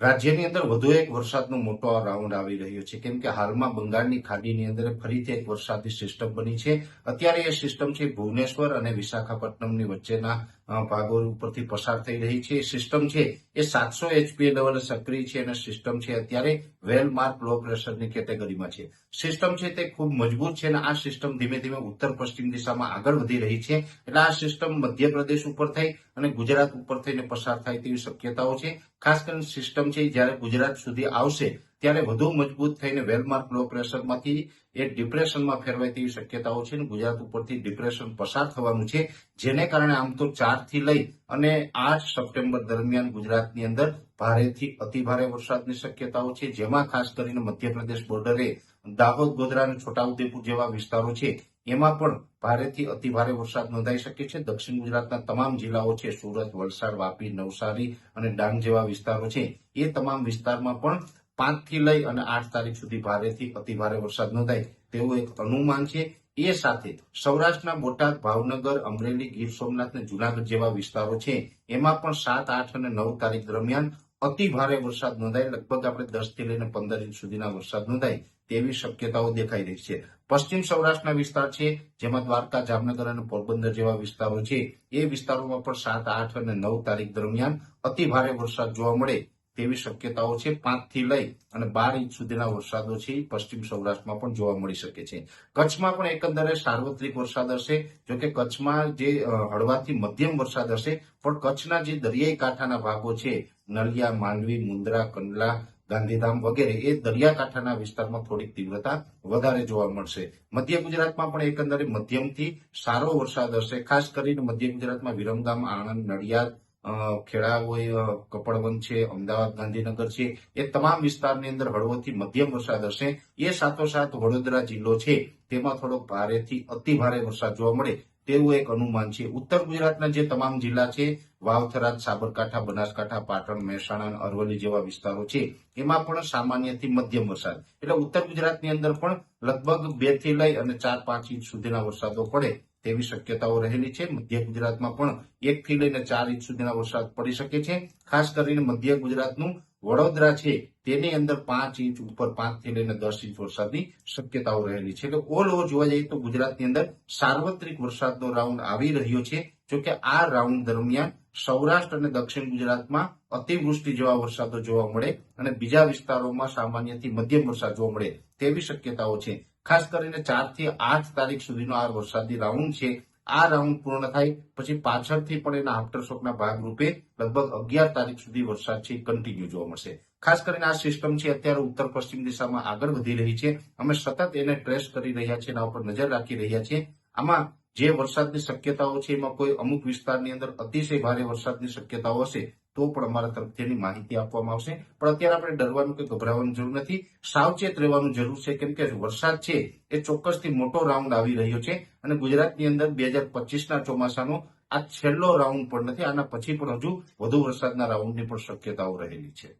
રાજ્યની અંદર વધુ એક વરસાદનો મોટો રાઉન્ડ આવી રહ્યો છે. કેમ કે હાલમાં બંગાળની ખાડીની અંદર ફરીથી એક વરસાદી સિસ્ટમ બની છે. અત્યારે એ સિસ્ટમ છે ભુવનેશ્વર અને વિશાખાપટ્ટનમની વચ્ચેના ભાગો ઉપરથી પસાર થઈ રહી છે. સિસ્ટમ છે એ સાતસો એચપીએ લેવલે સક્રિય છે અને સિસ્ટમ છે અત્યારે વેલ માર્ક લો પ્રેશરની કેટેગરીમાં છે. સિસ્ટમ છે તે ખૂબ મજબૂત છે અને આ સિસ્ટમ ધીમે ધીમે ઉત્તર પશ્ચિમ દિશામાં આગળ વધી રહી છે. એટલે આ સિસ્ટમ મધ્યપ્રદેશ ઉપર થઈ અને ગુજરાત ઉપર થઈને પસાર થાય તેવી શક્યતાઓ છે. ખાસ કરીને સિસ્ટમ છે. જ્યારે ગુજરાત સુધી આવશે, ત્યારે વધુ મજબૂત થઈને વેલમાર્ક લો પ્રેશરમાંથી એ ડિપ્રેશનમાં ફેરવાય તેવી શક્યતાઓ છે ગુજરાત ઉપરથી ડિપ્રેશન પસાર થવાનું છે. જેને કારણે આમ તો ચારથી લઈ અને આઠ સપ્ટેમ્બર દરમિયાન ગુજરાતની અંદર ભારેથી અતિભારે વરસાદની શક્યતાઓ છે. જેમાં ખાસ કરીને મધ્યપ્રદેશ બોર્ડરે દાહોદ, ગોધરા અને છોટાઉદેપુર જેવા વિસ્તારો છે. એમાં પણ ભારેથી અતિભારે વરસાદ નોંધાઈ શકે છે. દક્ષિણ ગુજરાતના તમામ જિલ્લાઓ છે, સુરત, વલસાડ, વાપી, નવસારી અને ડાંગ જેવા વિસ્તારો છે. એ તમામ વિસ્તારમાં પણ પાંચથી લઈ અને આઠ તારીખ સુધી ભારેથી અતિભારે વરસાદ નોંધાય તેવું એક અનુમાન છે. એ સાથે સૌરાષ્ટ્રના બોટાદ, ભાવનગર, અમરેલી, ગીર સોમનાથ અને જુનાગઢ જેવા વિસ્તારો છે. એમાં પણ સાત, આઠ અને નવ તારીખ દરમિયાન અતિ ભારે વરસાદ નોંધાય. લગભગ આપણે દસથી લઈને પંદર ઇંચ સુધીના વરસાદ નોંધાય તેવી શક્યતાઓ દેખાઈ રહી છે. પશ્ચિમ સૌરાષ્ટ્રના વિસ્તાર છે, જેમાં દ્વારકા, જામનગર અને પોરબંદર જેવા વિસ્તારો છે. એ વિસ્તારોમાં પણ સાત, આઠ અને નવ તારીખ દરમિયાન અતિ ભારે વરસાદ જોવા મળે. તેવી શક્યતાઓ છે પાંચથી લઈ અને બાર ઇંચ સુધીના વરસાદો છે. પશ્ચિમ સૌરાષ્ટ્રમાં પણ જોવા મળી શકે છે. કચ્છમાં પણ એકંદરે સાર્વત્રિક વરસાદ હશે. જોકે કચ્છમાં જે હળવાથી મધ્યમ વરસાદ હશે, પણ કચ્છના જે દરિયાઈ કાંઠાના ભાગો છે, નળિયા, માંડવી, મુન્દ્રા, કંડલા, ગાંધીધામ વગેરે, એ દરિયાકાંઠાના વિસ્તારમાં થોડીક તીવ્રતા વધારે જોવા મળશે. મધ્ય ગુજરાતમાં પણ એકંદરે મધ્યમથી સારો વરસાદ હશે. ખાસ કરીને મધ્ય ગુજરાતમાં વિરમગામ, આણંદ, નડિયાદ ખેડા હોય કપડવંત છે, અમદાવાદ, ગાંધીનગર છે, એ તમામ વિસ્તારની અંદર હળવોથી મધ્યમ વરસાદ હશે. એ સાથોસાથ વડોદરા જિલ્લો છે, તેમાં થોડોક ભારેથી અતિ ભારે વરસાદ જોવા મળે તેવું એક અનુમાન છે. ઉત્તર ગુજરાતના જે તમામ જિલ્લા છે વાવથરા સાબરકાંઠા, બનાસકાંઠા, પાટણ, મહેસાણા અરવલ્લી જેવા વિસ્તારો છે, એમાં પણ સામાન્યથી મધ્યમ વરસાદ. એટલે ઉત્તર ગુજરાતની અંદર પણ લગભગ બેથી લઈ અને ચાર પાંચ ઇંચ સુધીના વરસાદો પડે તેવી શક્યતાઓ રહેલી છે. મધ્ય ગુજરાતમાં પણ એક થી લઈને ચાર ઇંચ સુધીના વરસાદ પડી શકે છે. ખાસ કરીને મધ્ય ગુજરાતનું વડોદરા છે, તેની અંદર પાંચ ઇંચ, ઉપર પાંચથી લઈને દસ ઇંચ વરસાદની શક્યતાઓ રહેલી છે. એટલે ઓલ ઓવર જોવા જઈએ તો ગુજરાતની અંદર સાર્વત્રિક વરસાદનો રાઉન્ડ આવી રહ્યો છે. જોકે આ રાઉન્ડ દરમિયાન સૌરાષ્ટ્ર અને દક્ષિણ ગુજરાતમાં અતિવૃષ્ટિ જેવા વરસાદો જોવા મળે અને બીજા વિસ્તારોમાં સામાન્યથી મધ્યમ વરસાદ જોવા મળે તેવી શક્યતાઓ છે. ખાસ કરીને ચારથી આઠ તારીખ સુધીનો આ વરસાદી રાઉન્ડ છે. આ રાઉન્ડ પૂર્ણ થાય પછી પાછળથી પણ એના આફ્ટરશોકના ભાગરૂપે લગભગ અગિયાર તારીખ સુધી વરસાદ છે કન્ટિન્યુ જોવા મળશે. ખાસ કરીને આ સિસ્ટમ છે અત્યારે ઉત્તર પશ્ચિમ દિશામાં આગળ વધી રહી છે. અમે સતત એને ટ્રેસ કરી રહ્યા છીએ એના ઉપર નજર રાખી રહ્યા છીએ. આમાં જે વરસાદની શક્યતાઓ છે, એમાં કોઈ અમુક વિસ્તારની અંદર અતિશય ભારે વરસાદની શક્યતાઓ હશે, તો પણ અમારા તરફથી એની માહિતી આપવામાં આવશે. પણ અત્યારે આપણે ડરવાનું કે ગભરાવાની જરૂર નથી. સાવચેત રહેવાનું જરૂર છે, કેમ કે વરસાદ છે, એ ચોક્કસથી મોટો રાઉન્ડ આવી રહ્યો છે. અને ગુજરાતની અંદર બે હજાર પચીસના ચોમાસાનો આ છેલ્લો રાઉન્ડ પણ નથી, આના પછી પણ હજુ વધુ વરસાદના રાઉન્ડની પણ શક્યતાઓ રહેલી છે.